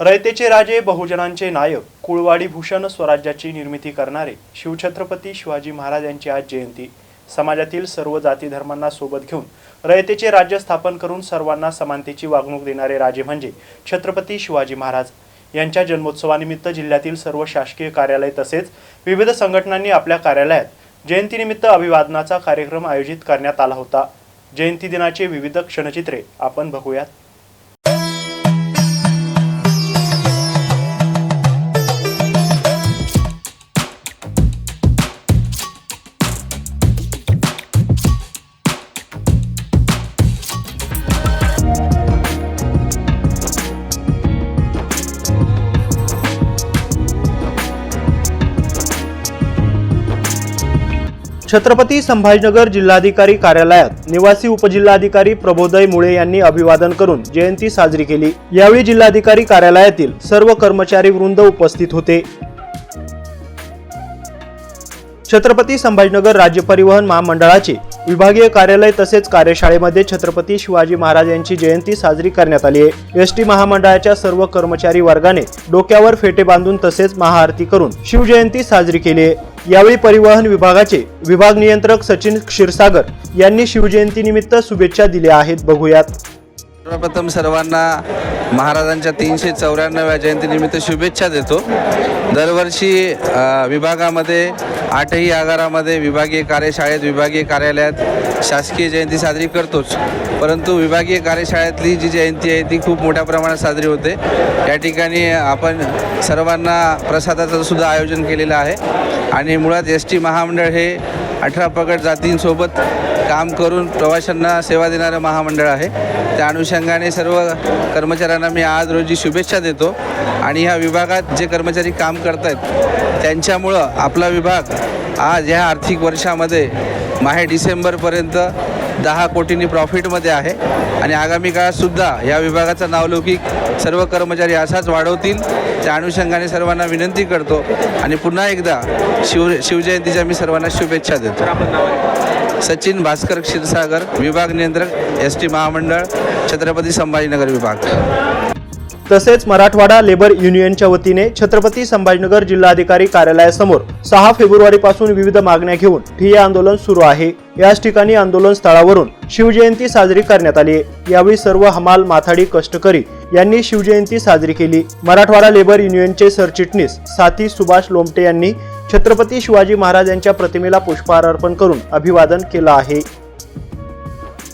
रयतेचे राजे बहुजनांचे नायक कुळवाडी भूषण स्वराज्याची निर्मिती करणारे शिवछत्रपती शिवाजी महाराज यांची आज जयंती. समाजातील सर्व जाती धर्मांना सोबत घेऊन रयतेचे राज्य स्थापन करून सर्वांना समानतेची वागणूक देणारे राजे म्हणजे छत्रपती शिवाजी महाराज. यांच्या जन्मोत्सवानिमित्त जिल्ह्यातील सर्व शासकीय कार्यालय तसेच विविध संघटनांनी आपल्या कार्यालयात जयंतीनिमित्त अभिवादनाचा कार्यक्रम आयोजित करण्यात आला होता. जयंती दिनाचे विविध क्षणचित्रे आपण बघूयात. छत्रपती संभाजीनगर जिल्हाधिकारी कार्यालयात निवासी उपजिल्हाधिकारी प्रबोदय मुळे यांनी अभिवादन करून जयंती साजरी केली. यावेळी जिल्हाधिकारी कार्यालयातील सर्व कर्मचारी वृंद उपस्थित होते. छत्रपती संभाजीनगर राज्य परिवहन महामंडळाचे विभागीय कार्यालय तसेच कार्यशाळेमध्ये छत्रपती शिवाजी महाराज यांची जयंती साजरी करण्यात आली आहे. एस टी महामंडळाच्या सर्व कर्मचारी वर्गाने डोक्यावर फेटे बांधून तसेच महाआरती करून शिवजयंती साजरी केली आहे. यावेळी परिवहन विभागाचे विभाग नियंत्रक सचिन क्षीरसागर यांनी शिवजयंतीनिमित्त शुभेच्छा दिल्या आहेत. बघूयात. सर्वप्रथम सर्वांना महाराजांच्या तीनशे चौऱ्याण्णव्या जयंतीनिमित्त शुभेच्छा देतो. दरवर्षी विभागामध्ये आठही आगारामध्ये विभागीय कार्यशाळेत विभागीय कार्यालयात शासकीय जयंती साजरी करतोच. परंतु विभागीय कार्यशाळेतली जी जयंती आहे ती खूप मोठ्या प्रमाणात साजरी होते. या ठिकाणी आपण सर्वांना प्रसादाचं सुद्धा आयोजन केलेलं आहे. आणि मुळात एस टी महामंडळ हे अठरा पगड जातींसोबत काम करून प्रवाशांना सेवा देणारं महामंडळ आहे. त्या अनुषंगाने सर्व कर्मचाऱ्यांना मी आज रोजी शुभेच्छा देतो. आणि ह्या विभागात जे कर्मचारी काम करत आहेत त्यांच्यामुळं आपला विभाग आज ह्या आर्थिक वर्षामध्ये माहे डिसेंबरपर्यंत दहा कोटींनी प्रॉफिटमध्ये आहे. आणि आगामी काळातसुद्धा या विभागाचा नावलौकिक सर्व कर्मचारी असाच वाढवतील. त्या अनुषंगाने सर्वांना विनंती करतो. आणि पुन्हा एकदा शिव शिवजयंतीच्या मी सर्वांना शुभेच्छा देतो. सचिन भास्कर क्षीरसागर विभाग नियंत्रक एस टी महामंडळ छत्रपती संभाजीनगर विभाग. तसेच मराठवाडा लेबर युनियनच्या वतीने छत्रपती संभाजीनगर जिल्हाधिकारी कार्यालयासमोर सहा फेब्रुवारीपासून विविध मागण्या घेऊन ठिय्या आंदोलन सुरू आहे. याच ठिकाणी आंदोलन स्थळावरून शिवजयंती साजरी करण्यात आली. आहे यावेळी सर्व हमाल माथाडी कष्टकरी यांनी शिवजयंती साजरी केली. मराठवाडा लेबर युनियनचे सरचिटणीस साथी सुभाष लोमटे यांनी छत्रपती शिवाजी महाराज यांच्या प्रतिमेला पुष्पहार अर्पण करून अभिवादन केलं आहे.